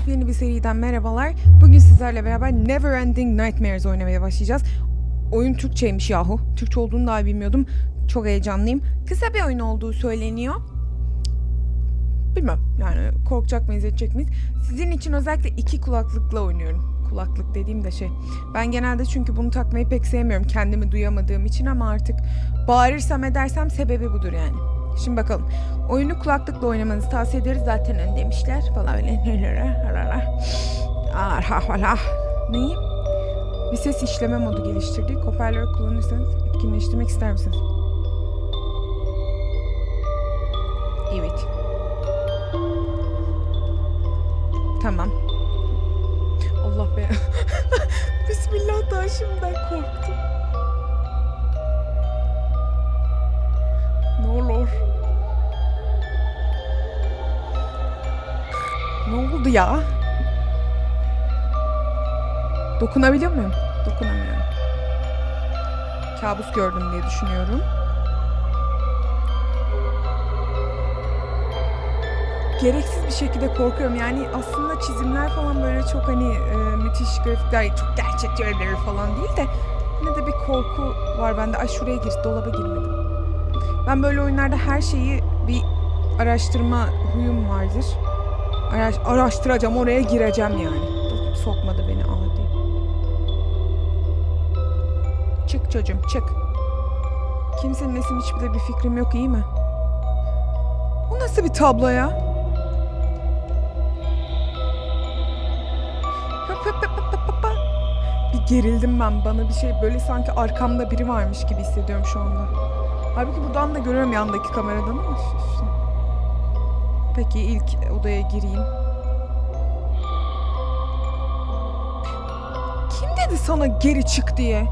Yepyeni bir seriden merhabalar. Bugün sizlerle beraber Neverending Nightmares oynamaya başlayacağız. Oyun Türkçeymiş yahu. Türkçe olduğunu daha bilmiyordum. Çok heyecanlıyım. Kısa bir oyun olduğu söyleniyor. Bilmem yani korkacak mıyız edecek miyiz? Sizin için özellikle iki kulaklıkla oynuyorum. Kulaklık dediğim de şey. Ben genelde çünkü bunu takmayı pek sevmiyorum kendimi duyamadığım için ama artık bağırırsam edersem sebebi budur yani. Şimdi bakalım. Oyunu kulaklıkla oynamanızı tavsiye ederiz. Zaten ön demişler falan öyle. Neyi? Bir ses işleme modu geliştirdik. Hoparlör kullanırsanız etkinleştirmek ister misiniz? Evet. Tamam. Allah be. Bismillah daha şimdiden korktum. Ne oldu ya? Dokunabiliyor muyum? Dokunamıyorum. Kabus gördüm diye düşünüyorum. Gereksiz bir şekilde korkuyorum. Yani aslında çizimler falan böyle çok hani e, müthiş grafikler, çok gerçekçi öyleleri falan değil de yine de bir korku var bende. Ay şuraya gir, dolaba girmedim. Ben böyle oyunlarda her şeyi bir araştırma huyum vardır. Araş, araştıracağım, oraya gireceğim yani. Sokmadı beni adi. Çık çocuğum, çık. Kimsenin nesin hiçbir bir fikrim yok, iyi mi? Bu nasıl bir tablo ya? Bir gerildim ben. Bana bir şey böyle sanki arkamda biri varmış gibi hissediyorum şu anda. Halbuki buradan da görüyorum yandaki kameradan ama. Peki ilk odaya gireyim. Kim dedi sana geri çık diye?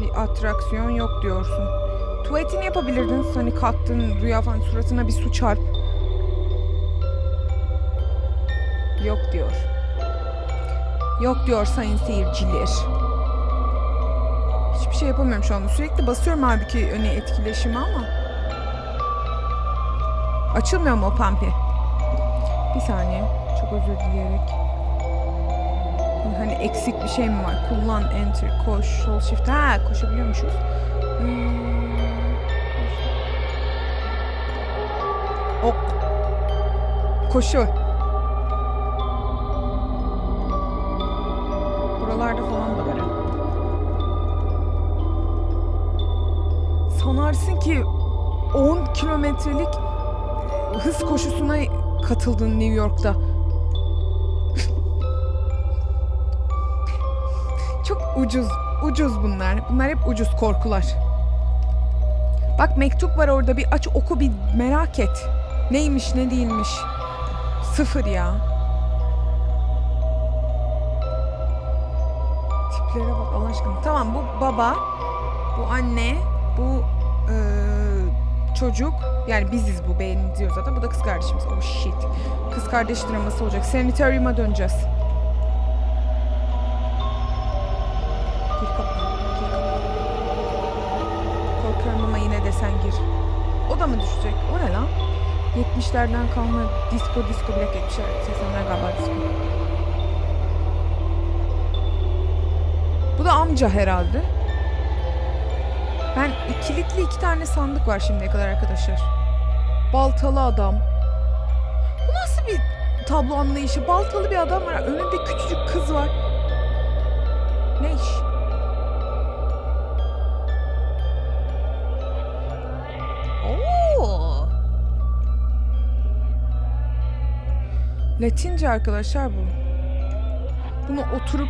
Bir atraksiyon yok diyorsun. Tuvaletini yapabilirdin. Hani kalktın rüya falan suratına bir su çarp. Yok diyor. Yok diyor sayın seyirciler. Hiçbir şey yapamıyorum şu anda. Sürekli basıyorum halbuki hani etkileşimi ama. Açılmıyor mu o pampi? Bir saniye. Çok özür dileyerek. Hani eksik bir şey mi var? Kullan, enter, koş, sol shift. Ha koşabiliyormuşuz. Hmm. Ok. Koşu. Buralarda falan da var. Sanarsın ki 10 kilometrelik hız koşusuna katıldın New York'ta. Çok ucuz, ucuz bunlar. Bunlar hep ucuz korkular. Bak mektup var orada bir aç oku bir merak et. Neymiş ne değilmiş. Sıfır ya. Aşkına. Tamam bu baba, bu anne, bu eee, çocuk. Yani biziz bu benziyor zaten. Bu da kız kardeşimiz. Oh shit. Kız kardeş draması olacak. Sanitarium'a döneceğiz. Gir kapıdan. Gir kapıdan. Korkuyorum ama yine de gir. O da mı düşecek? O ne lan? 70'lerden kalma disco disco black 70'ler 80'ler galiba disco. Da amca herhalde. Ben kilitli iki tane sandık var şimdiye kadar arkadaşlar. Baltalı adam. Bu nasıl bir tablo anlayışı? Baltalı bir adam var. Önünde küçücük kız var. Ne iş? Oo. Latince arkadaşlar bu. Bunu oturup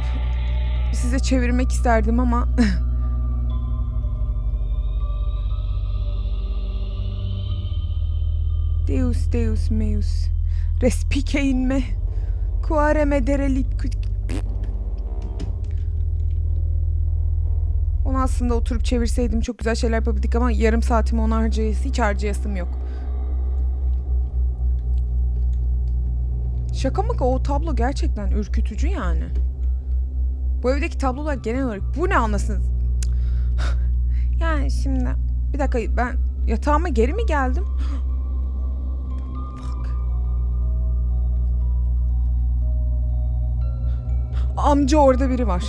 size çevirmek isterdim ama Deus Deus meus Respice in me Quare me derelit Onu aslında oturup çevirseydim çok güzel şeyler yapabildik ama yarım saatimi ona harcayası hiç harcayasım yok. Şaka mı o tablo gerçekten ürkütücü yani. Bu evdeki tablolar genel olarak bu ne anlasınız? yani şimdi bir dakika ben yatağıma geri mi geldim? Amca orada biri var.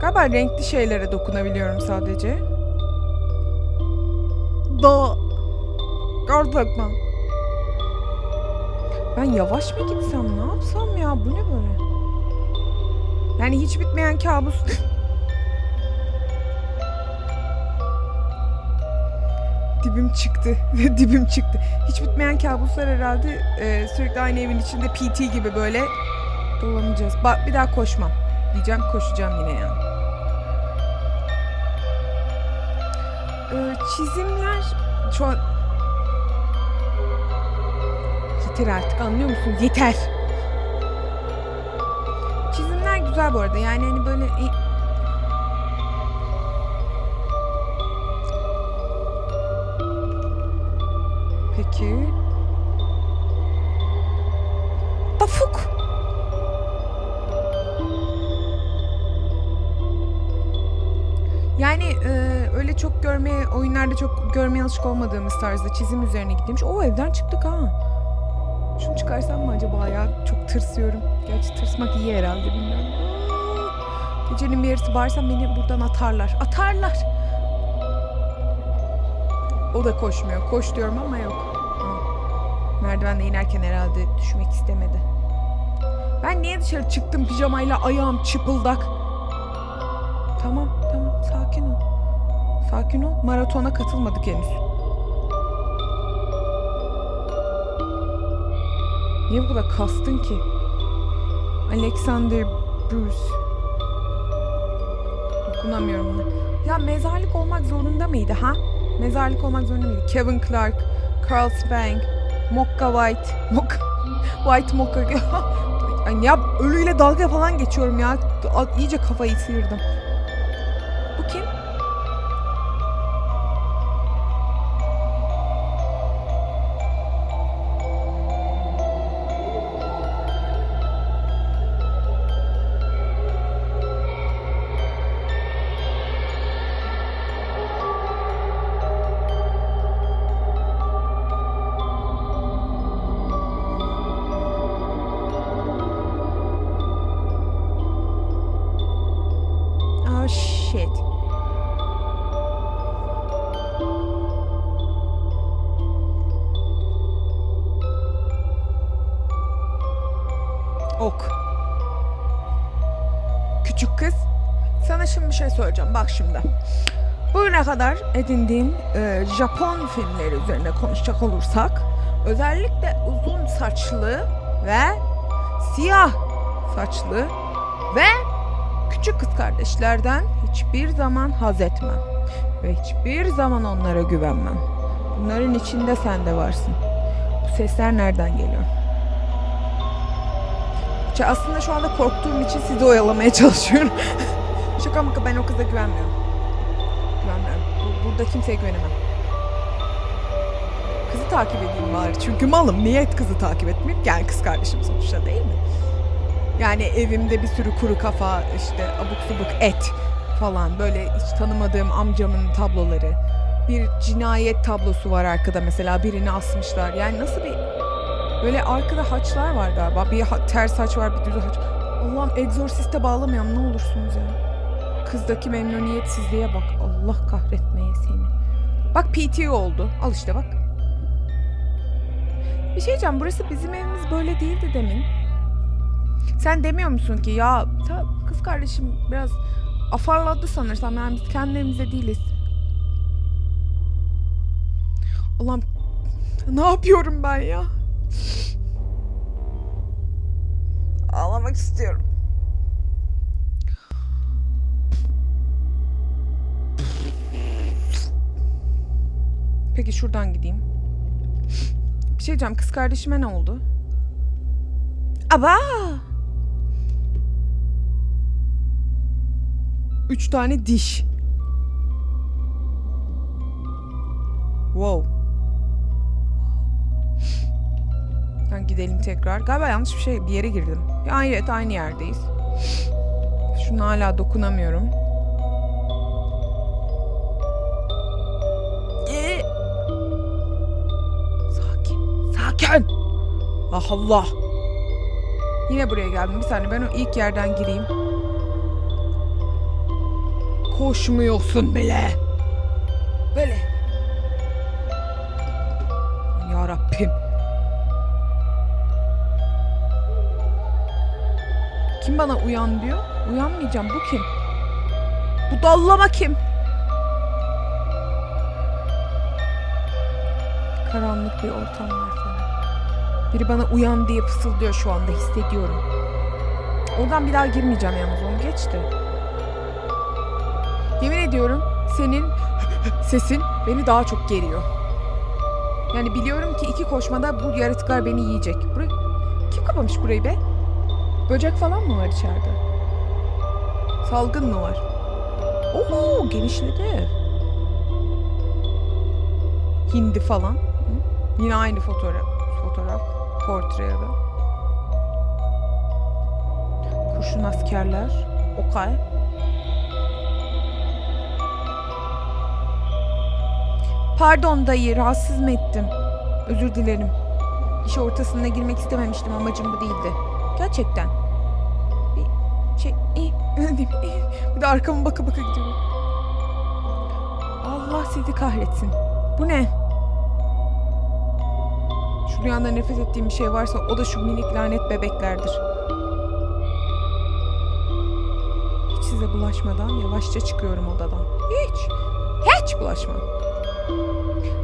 Galiba renkli şeylere dokunabiliyorum sadece. Da. Gerçekten. Ben yavaş mı gitsem ne yapsam ya bu ne böyle? Yani hiç bitmeyen kabus. Dibim çıktı. Dibim çıktı. Hiç bitmeyen kabuslar herhalde e, sürekli aynı evin içinde PT gibi böyle dolanacağız. Bak bir daha koşmam. Diyeceğim koşacağım yine yani. Ee, çizimler şu an yeter artık anlıyor musun? Yeter. Çizimler güzel bu arada. Yani hani böyle Peki. Tafuk. Yani e, öyle çok görmeye, oyunlarda çok görmeye alışık olmadığımız tarzda çizim üzerine gitmiş. O evden çıktık ha. Çıkarsam mı acaba ya? Çok tırsıyorum. Gerçi tırsmak iyi herhalde bilmiyorum. Aa, Gecenin bir yarısı bağırsam beni buradan atarlar. Atarlar. O da koşmuyor. Koş diyorum ama yok. Ha. Merdivende inerken herhalde düşmek istemedi. Ben niye dışarı çıktım pijamayla ayağım çıpıldak? Tamam tamam sakin ol. Sakin ol. Maratona katılmadık henüz. Niye bu kadar kastın ki? Alexander Bruce. Dokunamıyorum ona. Ya mezarlık olmak zorunda mıydı ha? Mezarlık olmak zorunda mıydı? Kevin Clark, Carl Spang, Mokka White, Mokka, White Mokka. Ya ölüyle dalga falan geçiyorum ya. İyice kafayı sıyırdım. Shit. Ok. Küçük kız. Sana şimdi bir şey söyleyeceğim. Bak şimdi. Bugüne kadar edindiğim e, Japon filmleri üzerine konuşacak olursak özellikle uzun saçlı ve siyah saçlı ve küçük kız kardeşlerden hiçbir zaman haz etmem. Ve hiçbir zaman onlara güvenmem. Bunların içinde sen de varsın. Bu sesler nereden geliyor? İşte aslında şu anda korktuğum için sizi oyalamaya çalışıyorum. Şaka maka ben o kıza güvenmiyorum. Güvenmiyorum. Bu- burada kimseye güvenemem. Kızı takip edeyim bari. Çünkü malım. Niye kızı takip etmeyeyim? Yani kız kardeşim sonuçta değil mi? Yani evimde bir sürü kuru kafa, işte abuk subuk et falan böyle hiç tanımadığım amcamın tabloları. Bir cinayet tablosu var arkada mesela birini asmışlar. Yani nasıl bir böyle arkada haçlar var galiba. Bir ha- ters haç var, bir düz haç. Allah'ım egzorsiste bağlamayalım ne olursunuz ya. Kızdaki memnuniyetsizliğe bak. Allah kahretmeye seni. Bak PT oldu. Al işte bak. Bir şey diyeceğim. Burası bizim evimiz böyle değildi demin. Sen demiyor musun ki ya ta- kız kardeşim biraz afarladı sanırsam yani biz kendi evimizde değiliz. Allah'ım ne yapıyorum ben ya? Ağlamak istiyorum. Peki şuradan gideyim. Bir şey diyeceğim kız kardeşime ne oldu? Aba! Üç tane diş. Wow. gidelim tekrar. Galiba yanlış bir şey bir yere girdim. Ya evet aynı yerdeyiz. Şuna hala dokunamıyorum. Ee? Sakin. Sakin. Ah Allah. Yine buraya geldim. Bir saniye ben o ilk yerden gireyim. Koşmuyorsun bile. Böyle. Ya Rabbim. Kim bana uyan diyor? Uyanmayacağım. Bu kim? Bu dallama kim? Karanlık bir ortam var falan. Biri bana uyan diye fısıldıyor şu anda hissediyorum. Oradan bir daha girmeyeceğim yalnız onu geçti. Yemin ediyorum senin sesin beni daha çok geriyor. Yani biliyorum ki iki koşmada bu yaratıklar beni yiyecek. Burayı... Kim kapamış burayı be? Böcek falan mı var içeride? Salgın mı var? Oo genişledi. Hindi falan. Hı? Yine aynı fotoğraf. Fotoğraf. Portre ya da. Kurşun askerler. Okay. Pardon dayı rahatsız mı ettim? Özür dilerim. İş ortasına girmek istememiştim amacım bu değildi. Gerçekten. Bir şey iyi. bir de arkama baka baka gidiyorum. Allah sizi kahretsin. Bu ne? Şu rüyanda nefret ettiğim bir şey varsa o da şu minik lanet bebeklerdir. Hiç size bulaşmadan yavaşça çıkıyorum odadan. Hiç. Hiç bulaşma.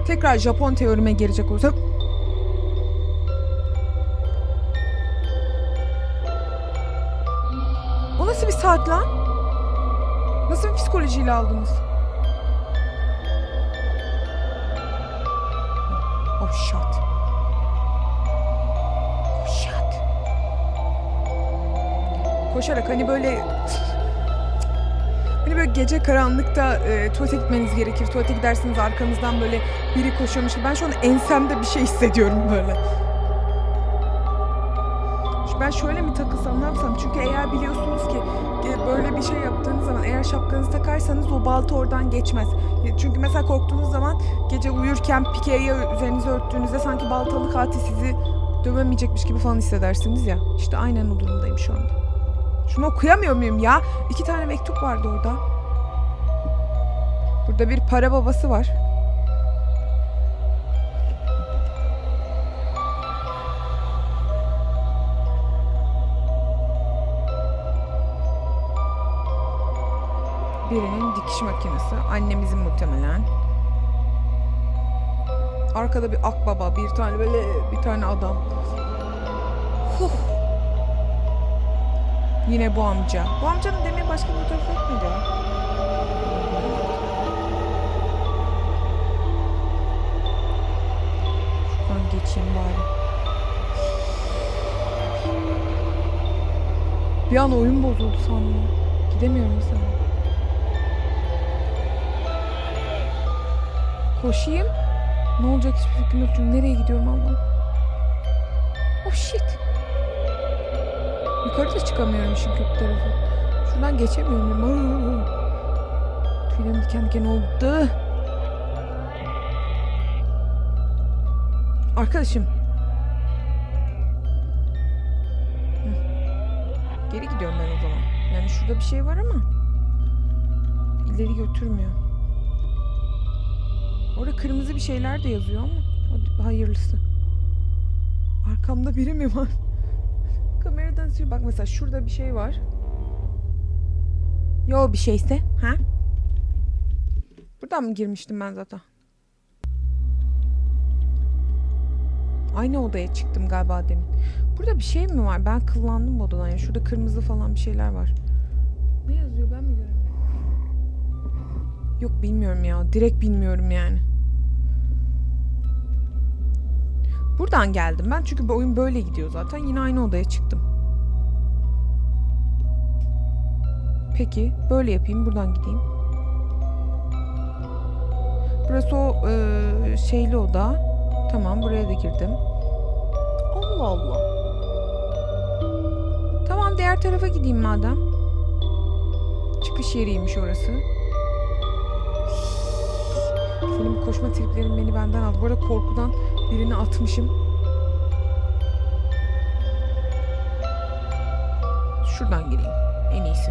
Tekrar Japon teorime gelecek olursak O nasıl bir saat lan? Nasıl bir psikolojiyle aldınız? Oh shit. Oh shit. Koşarak hani böyle Hani böyle gece karanlıkta e, tuvalete gitmeniz gerekir. Tuvalete gidersiniz arkanızdan böyle biri koşuyormuş. Ben şu an ensemde bir şey hissediyorum böyle. Ben şöyle mi takılsam ne yapsam? Çünkü eğer biliyorsunuz ki böyle bir şey yaptığınız zaman eğer şapkanızı takarsanız o balta oradan geçmez. E, Çünkü mesela korktuğunuz zaman gece uyurken pikeyi üzerinize örttüğünüzde sanki baltalı katil sizi dövemeyecekmiş gibi falan hissedersiniz ya. İşte aynen o durumdayım şu anda. Şunu okuyamıyor muyum ya? İki tane mektup vardı orada. Burada bir para babası var. Birinin dikiş makinesi. Annemizin muhtemelen. Arkada bir akbaba, bir tane böyle bir tane adam. Huh. Yine bu amca. Bu amcanın demin başka bir fotoğrafı yok muydu? Şuradan geçeyim bari. Bir an oyun bozuldu sandım. Gidemiyorum mesela. Koşayım. Ne olacak hiçbir fikrim yok nereye gidiyorum Allah. Oh shit. Yukarıda çıkamıyorum çünkü bu tarafa. Şuradan geçemiyorum. Aa! Tüylerim diken diken oldu. Arkadaşım. Geri gidiyorum ben o zaman. Yani şurada bir şey var ama ileri götürmüyor. Orada kırmızı bir şeyler de yazıyor ama hayırlısı. Arkamda biri mi var? Kameradan sür. Bak mesela şurada bir şey var. Yo bir şeyse. Ha? Buradan mı girmiştim ben zaten? Aynı odaya çıktım galiba demin. Burada bir şey mi var? Ben kıllandım bu odadan ya. Şurada kırmızı falan bir şeyler var. Ne yazıyor ben mi göremiyorum? Yok bilmiyorum ya. Direkt bilmiyorum yani. Buradan geldim ben çünkü bu oyun böyle gidiyor zaten. Yine aynı odaya çıktım. Peki böyle yapayım buradan gideyim. Burası o eee, şeyli oda. Tamam buraya da girdim. Allah Allah. Tamam diğer tarafa gideyim madem. Çıkış yeriymiş orası. Senin bu koşma triplerin beni benden aldı. Bu arada korkudan birini atmışım. Şuradan gireyim. En iyisi.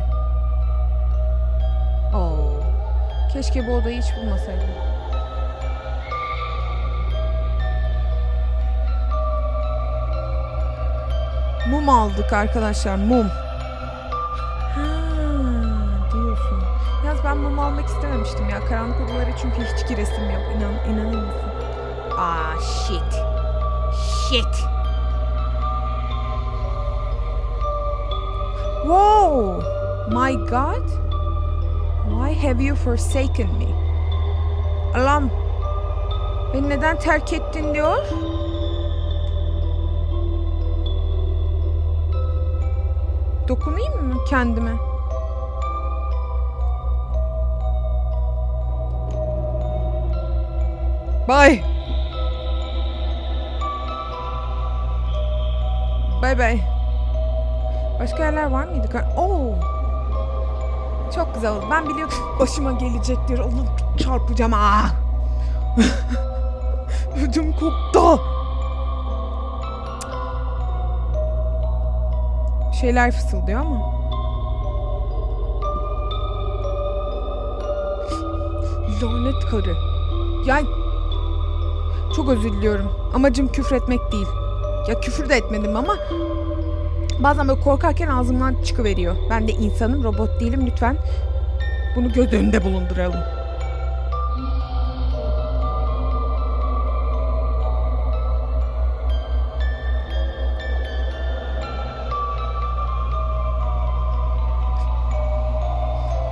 Oo. Keşke bu odayı hiç bulmasaydım. Mum aldık arkadaşlar. Mum. Yalnız ben mum almak istememiştim ya. Karanlık odalara çünkü hiç giresim yok. İnan, inanır mısın? Aa shit. Shit. Whoa! My God! Why have you forsaken me? Allah'ım beni neden terk ettin diyor. Dokunayım mı kendime? Bye. Bye bye. Başka yerler var mıydı? Oo. Çok güzel oldu. Ben biliyordum başıma gelecektir. Onu çarpacağım. Ah. Ödüm koptu. Şeyler fısıldıyor ama. Lanet karı. Yani çok özür diliyorum. Amacım küfretmek değil. Ya küfür de etmedim ama bazen böyle korkarken ağzımdan çıkıveriyor. Ben de insanım, robot değilim lütfen. Bunu göz önünde bulunduralım.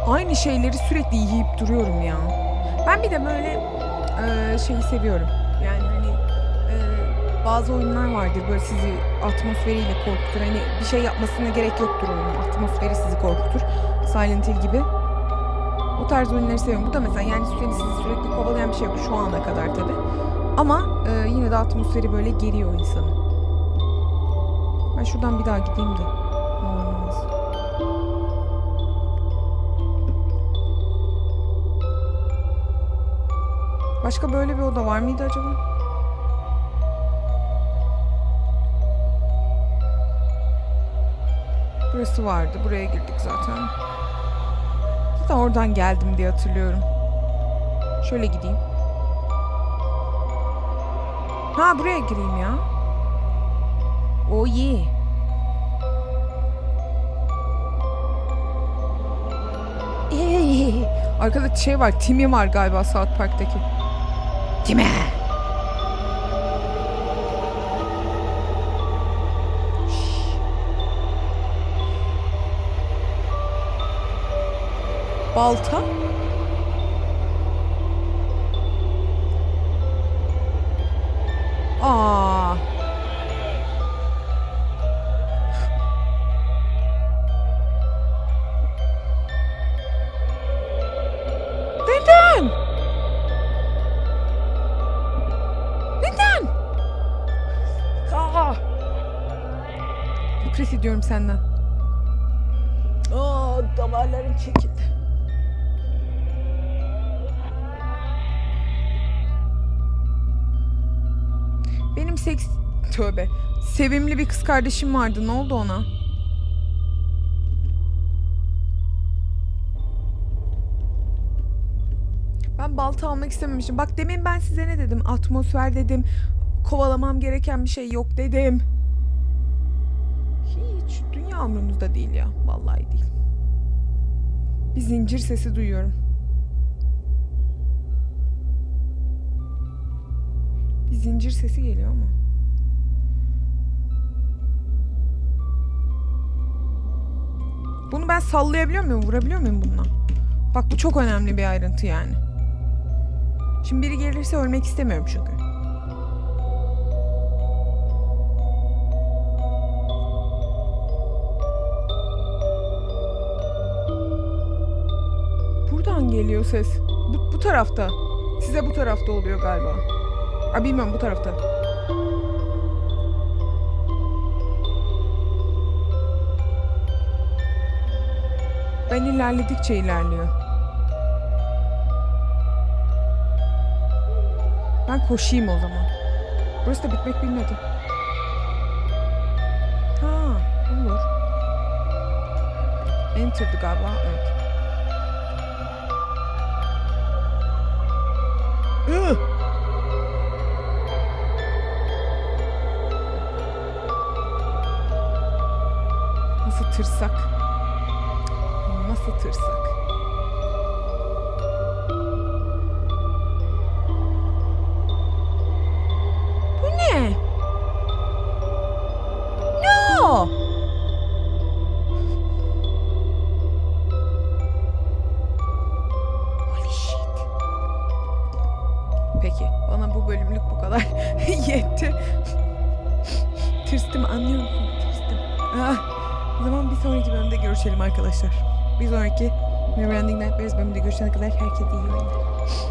Aynı şeyleri sürekli yiyip duruyorum ya. Ben bir de böyle e, şeyi seviyorum. Hani bazı oyunlar vardır böyle sizi atmosferiyle korkutur. Hani bir şey yapmasına gerek yoktur oyunun. Atmosferi sizi korkutur. Silent Hill gibi. O tarz oyunları seviyorum. Bu da mesela yani seni sizi sürekli kovalayan bir şey yok şu ana kadar tabi. Ama e, yine de atmosferi böyle geriyor insanı. Ben şuradan bir daha gideyim de. Başka böyle bir oda var mıydı acaba? Burası vardı. Buraya girdik zaten. Zaten oradan geldim diye hatırlıyorum. Şöyle gideyim. Ha buraya gireyim ya. Oh yeah. Eee. Arkada şey var, Timmy var galiba South Park'taki. Timmy. Balta. Aa. Neden? Neden? Aa! Nefret ediyorum senden. Aa, damarlarım çekildi. Seks... Tövbe. Sevimli bir kız kardeşim vardı. Ne oldu ona? Ben balta almak istememişim. Bak demin ben size ne dedim? Atmosfer dedim. Kovalamam gereken bir şey yok dedim. Hiç dünya umurunuzda değil ya. Vallahi değil. Bir zincir sesi duyuyorum. Zincir sesi geliyor ama. Bunu ben sallayabiliyor muyum? Vurabiliyor muyum bununla? Bak bu çok önemli bir ayrıntı yani. Şimdi biri gelirse ölmek istemiyorum çünkü. Buradan geliyor ses. Bu, bu tarafta. Size bu tarafta oluyor galiba. Abi bilmiyorum bu tarafta. Ben ilerledikçe ilerliyor. Ben koşayım o zaman. Burası da bitmek bilmedi. Ha olur. Enter'dı galiba. Evet. Ugh! Nasıl tırsak? Nasıl tırsak? Görüşelim arkadaşlar. Bir sonraki Neverending Nightmares bölümünde görüşene kadar herkese iyi oyunlar.